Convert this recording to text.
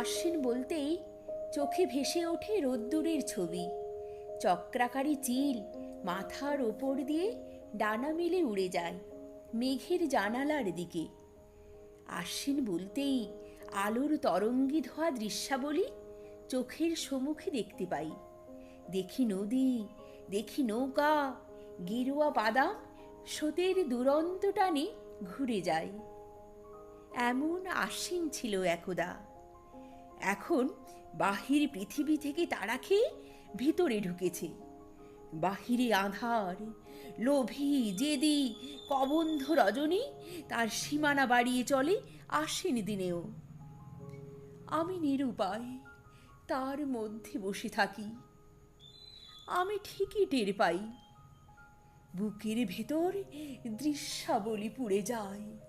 আশ্বিন বলতেই চোখে ভেসে ওঠে রোদ্দুরের ছবি। চক্রাকারী চিল মাথার ওপর দিয়ে ডানা মেলে উড়ে যায় মেঘের জানালার দিকে। আশ্বিন বলতেই আলোর তরঙ্গি ধোয়া দৃশ্যাবলী চোখের সম্মুখে দেখতে পাই। দেখি নদী, দেখি নৌকা, গেরুয়া বাদাম স্রোতের দুরন্ত টানে ঘুরে যায়। এমন আশ্বিন ছিল একদা। এখন বাহির পৃথিবী থেকে তারা খেয়ে ভিতরে ঢুকেছে। বাহিরে আধার, লোভী, জেদি, কবন্ধ রজনী তার সীমানা বাড়িয়ে চলে আশ্বিন দিনেও। আমি নিরুপায়, তার মধ্যে বসে থাকি। আমি ঠিকই টের পাই। বুকের ভেতর দৃশ্যাবলী পুড়ে যায়।